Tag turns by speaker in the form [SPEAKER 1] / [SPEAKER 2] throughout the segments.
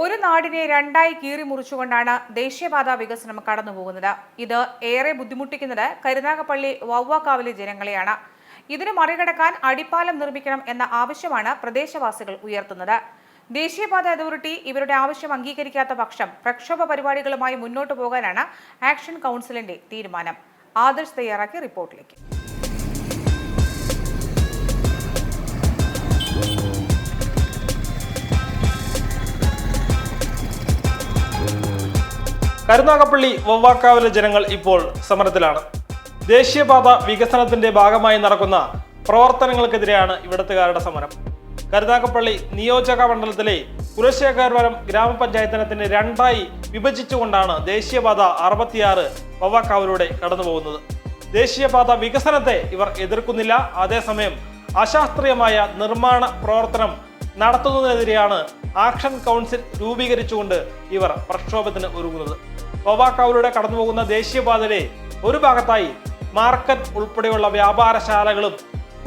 [SPEAKER 1] ഒരു നാടിനെ രണ്ടായി കീറി മുറിച്ചുകൊണ്ടാണ് ദേശീയപാത വികസനം കടന്നുപോകുന്നത്. ഇത് ഏറെ ബുദ്ധിമുട്ടിക്കുന്നത് കരുനാഗപ്പള്ളി വവ്വാക്കാവിലെ ജനങ്ങളെയാണ്. ഇതിന് മറികടക്കാൻ അടിപ്പാലം നിർമ്മിക്കണം എന്ന ആവശ്യമാണ് പ്രദേശവാസികൾ ഉയർത്തുന്നത്. ദേശീയപാത അതോറിറ്റി ഇവരുടെ ആവശ്യം അംഗീകരിക്കാത്ത പക്ഷം പ്രക്ഷോഭ പരിപാടികളുമായി മുന്നോട്ടു പോകാനാണ് ആക്ഷൻ കൗൺസിലിന്റെ തീരുമാനം. ആദർശ് തയ്യാറാക്കിയ റിപ്പോർട്ടിലേക്ക്.
[SPEAKER 2] കരുനാഗപ്പള്ളി വവ്വാക്കാവിലെ ജനങ്ങൾ ഇപ്പോൾ സമരത്തിലാണ്. ദേശീയപാത വികസനത്തിന്റെ ഭാഗമായി നടക്കുന്ന പ്രവർത്തനങ്ങൾക്കെതിരെയാണ് ഇവിടത്തുകാരുടെ സമരം. കരുനാഗപ്പള്ളി നിയോജക മണ്ഡലത്തിലെ കുലശേഖരപുരം ഗ്രാമപഞ്ചായത്തിനത്തിന് രണ്ടായി വിഭജിച്ചുകൊണ്ടാണ് ദേശീയപാത അറുപത്തിയാറ് വവ്വാക്കാവിലൂടെ കടന്നുപോകുന്നത്. ദേശീയപാത വികസനത്തെ ഇവർ എതിർക്കുന്നില്ല. അതേസമയം അശാസ്ത്രീയമായ നിർമ്മാണ പ്രവർത്തനം നടത്തുന്നതിനെതിരെയാണ് ആക്ഷൻ കൗൺസിൽ രൂപീകരിച്ചുകൊണ്ട് ഇവർ പ്രക്ഷോഭത്തിന് ഒരുങ്ങുന്നത്. വവാക്കാവിലൂടെ കടന്നുപോകുന്ന ദേശീയപാതയിലെ ഒരു ഭാഗത്തായി മാർക്കറ്റ് ഉൾപ്പെടെയുള്ള വ്യാപാരശാലകളും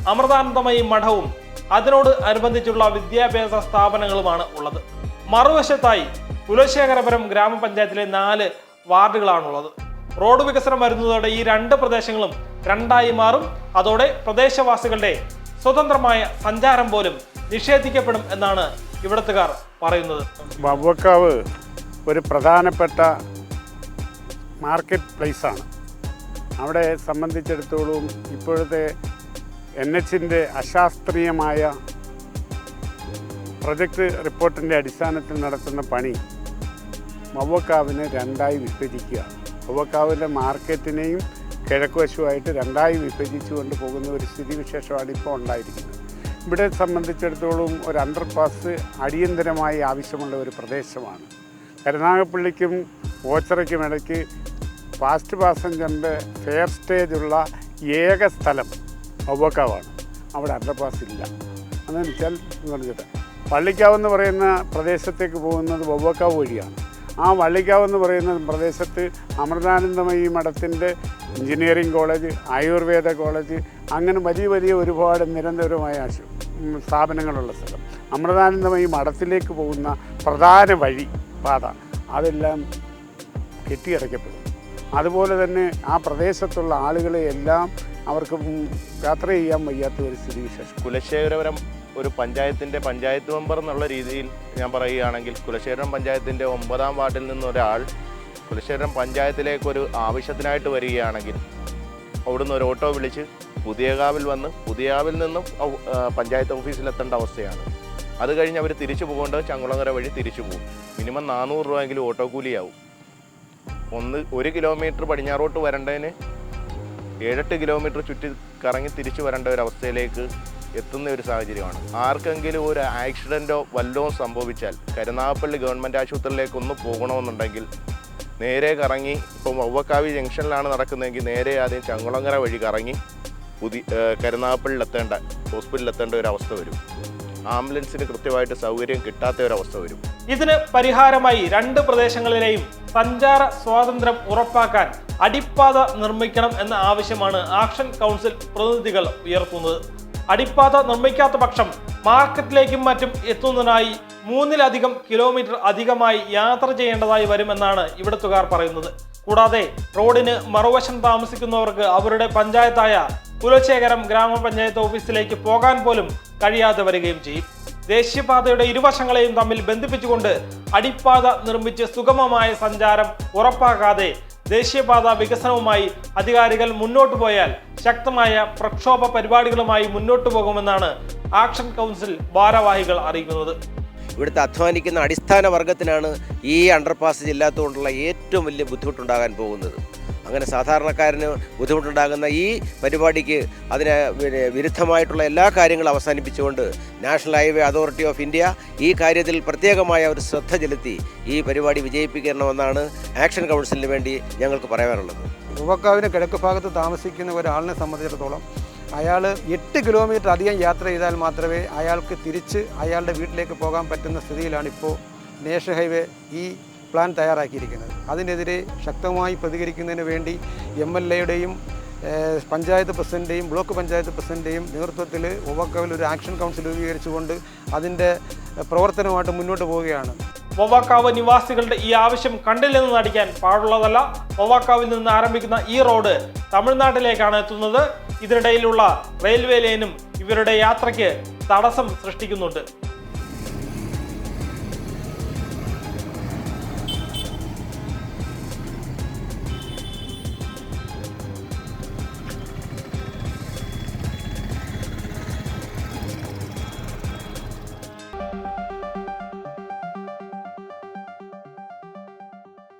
[SPEAKER 2] അമൃതാനന്ദമയി മഠവും അതിനോട് അനുബന്ധിച്ചുള്ള വിദ്യാഭ്യാസ സ്ഥാപനങ്ങളുമാണ് ഉള്ളത്. മറുവശത്തായി കുലശേഖരപുരം ഗ്രാമപഞ്ചായത്തിലെ നാല് വാർഡുകളാണുള്ളത്. റോഡ് വികസനം വരുന്നതോടെ ഈ രണ്ട് പ്രദേശങ്ങളും രണ്ടായി മാറും. അതോടെ പ്രദേശവാസികളുടെ സ്വതന്ത്രമായ സഞ്ചാരം പോലും നിഷേധിക്കപ്പെടും എന്നാണ് ഇവിടത്തുകാർ പറയുന്നത്.
[SPEAKER 3] വവ്വക്കാവ് ഒരു പ്രധാനപ്പെട്ട മാർക്കറ്റ് പ്ലേസാണ് അവിടെ സംബന്ധിച്ചിടത്തോളം ഇപ്പോഴത്തെ എൻ എച്ചിന്റെ അശാസ്ത്രീയമായ പ്രൊജക്ട് റിപ്പോർട്ടിന്റെ അടിസ്ഥാനത്തിൽ നടത്തുന്ന പണി മവ്വക്കാവിനെ രണ്ടായി വിഭജിക്കുക. മവ്വക്കാവിന്റെ മാർക്കറ്റിനെയും കിഴക്കുവശുമായിട്ട് രണ്ടായി വിഭജിച്ചുകൊണ്ട് പോകുന്ന ഒരു സ്ഥിതിവിശേഷമാണ് ഇപ്പോൾ ഉണ്ടായിരിക്കുന്നത്. ഇവിടെ സംബന്ധിച്ചിടത്തോളം ഒരു അണ്ടർപാസ് അടിയന്തരമായി ആവശ്യമുള്ള ഒരു പ്രദേശമാണ്. കരുനാഗപ്പള്ളിക്കും ഓച്ചറയ്ക്കും ഇടയ്ക്ക് ഫാസ്റ്റ് പാസഞ്ചറിന്റെ ഫെയർ സ്റ്റേജുള്ള ഏക സ്ഥലം ഒവ്വക്കാവാണ് അവിടെ അണ്ടർപാസ് ഇല്ല. അതെന്ന് വെച്ചാൽ പറഞ്ഞിട്ട് പള്ളിക്കാവ് എന്ന് പറയുന്ന പ്രദേശത്തേക്ക് പോകുന്നത് ഒവ്വക്കാവ് വഴിയാണ്. ആ വള്ളിക്കാവ് എന്ന് പറയുന്ന പ്രദേശത്ത് അമൃതാനന്ദമയി മഠത്തിന്റെ എഞ്ചിനീയറിംഗ് കോളേജ് ആയുർവേദ കോളേജ് അങ്ങനെ വലിയ വലിയ ഒരുപാട് നിരന്തരമായ സ്ഥാപനങ്ങളുള്ള സ്ഥലം. അമൃതാനന്ദമയി മഠത്തിലേക്ക് പോകുന്ന പ്രധാന വഴി പാത അതെല്ലാം കെട്ടിയടയ്ക്കപ്പെടും. അതുപോലെ തന്നെ ആ പ്രദേശത്തുള്ള ആളുകളെ എല്ലാം അവർക്ക് യാത്ര ചെയ്യാൻ വയ്യാത്ത ഒരു സ്ഥിതിവിശേഷം.
[SPEAKER 4] കുലശേഖരപുരം ഒരു പഞ്ചായത്തിന്റെ പഞ്ചായത്ത് മെമ്പർ എന്നുള്ള രീതിയിൽ ഞാൻ പറയുകയാണെങ്കിൽ കുലശേഖരം പഞ്ചായത്തിന്റെ ഒമ്പതാം വാർഡിൽ നിന്നൊരാൾ കുലശേഖരം പഞ്ചായത്തിലേക്ക് ഒരു ആവശ്യത്തിനായിട്ട് വരികയാണെങ്കിൽ അവിടുന്ന് ഒരു ഓട്ടോ വിളിച്ച് പുതിയകാവിൽ വന്ന് പുതിയകാവിൽ നിന്നും പഞ്ചായത്ത് ഓഫീസിൽ ഓഫീസിലെത്തേണ്ട അവസ്ഥയാണ്. അത് കഴിഞ്ഞ് അവർ തിരിച്ചു പോകേണ്ടത് ചങ്ങുളങ്ങര വഴി തിരിച്ചു പോകും. മിനിമം നാനൂറ് രൂപയെങ്കിലും ഓട്ടോ കൂലിയാവും. ഒന്ന് ഒരു കിലോമീറ്റർ പടിഞ്ഞാറോട്ട് വരേണ്ടതിന് ഏഴെട്ട് കിലോമീറ്റർ ചുറ്റി കറങ്ങി തിരിച്ചു വരേണ്ട ഒരു അവസ്ഥയിലേക്ക് എത്തുന്ന ഒരു സാഹചര്യമാണ്. ആർക്കെങ്കിലും ഒരു ആക്സിഡന്റോ വല്ലതും സംഭവിച്ചാൽ കരുനാഗപ്പള്ളി ഗവൺമെന്റ് ആശുപത്രിയിലേക്ക് ഒന്ന് പോകണമെന്നുണ്ടെങ്കിൽ നേരെ കറങ്ങി ഇപ്പോൾ വവ്വക്കാവി ജംഗ്ഷനിലാണ് നടക്കുന്നതെങ്കിൽ നേരെ ആദ്യം ചങ്കുളങ്ങര വഴി കറങ്ങി പുതിയ കരുനാഗപ്പള്ളിയിലെത്തേണ്ട ഹോസ്പിറ്റലിലെത്തേണ്ട ഒരു അവസ്ഥ വരും. ആംബുലൻസിന് കൃത്യമായിട്ട് സൗകര്യം കിട്ടാത്ത ഒരവസ്ഥ വരും.
[SPEAKER 2] ഇതിന് പരിഹാരമായി രണ്ട് പ്രദേശങ്ങളിലെയും സഞ്ചാര സ്വാതന്ത്ര്യം ഉറപ്പാക്കാൻ അടിപ്പാത നിർമ്മിക്കണം എന്ന ആവശ്യമാണ് ആക്ഷൻ കൗൺസിൽ പ്രതിനിധികൾ ഉയർത്തുന്നത്. അടിപ്പാത നിർമ്മിക്കാത്ത പക്ഷം മാർക്കറ്റിലേക്കും മറ്റും എത്തുന്നതിനായി മൂന്നിലധികം കിലോമീറ്റർ അധികമായി യാത്ര ചെയ്യേണ്ടതായി വരുമെന്നാണ് ഇവിടത്തുകാർ പറയുന്നത്. കൂടാതെ റോഡിന് മറുവശം താമസിക്കുന്നവർക്ക് അവരുടെ പഞ്ചായത്തായ കുലശേഖരം ഗ്രാമപഞ്ചായത്ത് ഓഫീസിലേക്ക് പോകാൻ പോലും കഴിയാതെ വരികയും ചെയ്യും. ദേശീയപാതയുടെ ഇരുവശങ്ങളെയും തമ്മിൽ ബന്ധിപ്പിച്ചുകൊണ്ട് അടിപ്പാത നിർമ്മിച്ച് സുഗമമായ സഞ്ചാരം ഉറപ്പാക്കാതെ ദേശീയപാത വികസനവുമായി അധികാരികൾ മുന്നോട്ട് പോയാൽ ശക്തമായ പ്രക്ഷോഭ പരിപാടികളുമായി മുന്നോട്ട് പോകുമെന്നാണ് ആക്ഷൻ കൗൺസിൽ ഭാരവാഹികൾ അറിയിക്കുന്നത്.
[SPEAKER 5] ഇവിടുത്തെ അധ്വാനിക്കുന്ന അടിസ്ഥാന വർഗത്തിനാണ് ഈ അണ്ടർപാസ് ഇല്ലാത്തതുകൊണ്ടുള്ള ഏറ്റവും വലിയ ബുദ്ധിമുട്ടുണ്ടാകാൻ പോകുന്നത്. അങ്ങനെ സാധാരണക്കാരന് ബുദ്ധിമുട്ടുണ്ടാകുന്ന ഈ പരിപാടിക്ക് അതിന് വിരുദ്ധമായിട്ടുള്ള എല്ലാ കാര്യങ്ങളും അവസാനിപ്പിച്ചുകൊണ്ട് national highway authority of India ഈ കാര്യത്തിൽ പ്രത്യേകമായ ഒരു ശ്രദ്ധ ചെലുത്തി ഈ പരിപാടി വിജയിപ്പിക്കണമെന്നാണ് ആക്ഷൻ കൗൺസിലിന് വേണ്ടി ഞങ്ങൾക്ക് പറയാനുള്ളത്.
[SPEAKER 6] യുവക്കാവിന് കിഴക്ക് ഭാഗത്ത് താമസിക്കുന്ന ഒരാളിനെ സംബന്ധിച്ചിടത്തോളം അയാൾ എട്ട് കിലോമീറ്റർ അധികം യാത്ര ചെയ്താൽ മാത്രമേ അയാൾക്ക് തിരിച്ച് അയാളുടെ വീട്ടിലേക്ക് പോകാൻ പറ്റുന്ന സ്ഥിതിയിലാണ് ഇപ്പോൾ നേഷണൽ ഹൈവേ ഈ പ്ലാൻ തയ്യാറാക്കിയിരിക്കുന്നത്. അതിനെതിരെ ശക്തമായി പ്രതികരിക്കുന്നതിന് വേണ്ടി എം എൽ എയുടെയും പഞ്ചായത്ത് പ്രസിഡന്റെയും ബ്ലോക്ക് പഞ്ചായത്ത് പ്രസിഡന്റെയും നേതൃത്വത്തിൽ ഒവാക്കാവിൽ ഒരു ആക്ഷൻ കൗൺസിൽ രൂപീകരിച്ചുകൊണ്ട് അതിന്റെ പ്രവർത്തനമായിട്ട് മുന്നോട്ട് പോവുകയാണ്.
[SPEAKER 2] വവ്വാക്കാവ് നിവാസികളുടെ ഈ ആവശ്യം കണ്ടില്ലെന്ന് നടിക്കാൻ പാടുള്ളതല്ല. വവ്വാക്കാവിൽ നിന്ന് ആരംഭിക്കുന്ന ഈ റോഡ് തമിഴ്നാട്ടിലേക്കാണ് എത്തുന്നത്. ഇതിനിടയിലുള്ള റെയിൽവേ ലൈനും ഇവരുടെ യാത്രയ്ക്ക് തടസ്സം സൃഷ്ടിക്കുന്നുണ്ട്.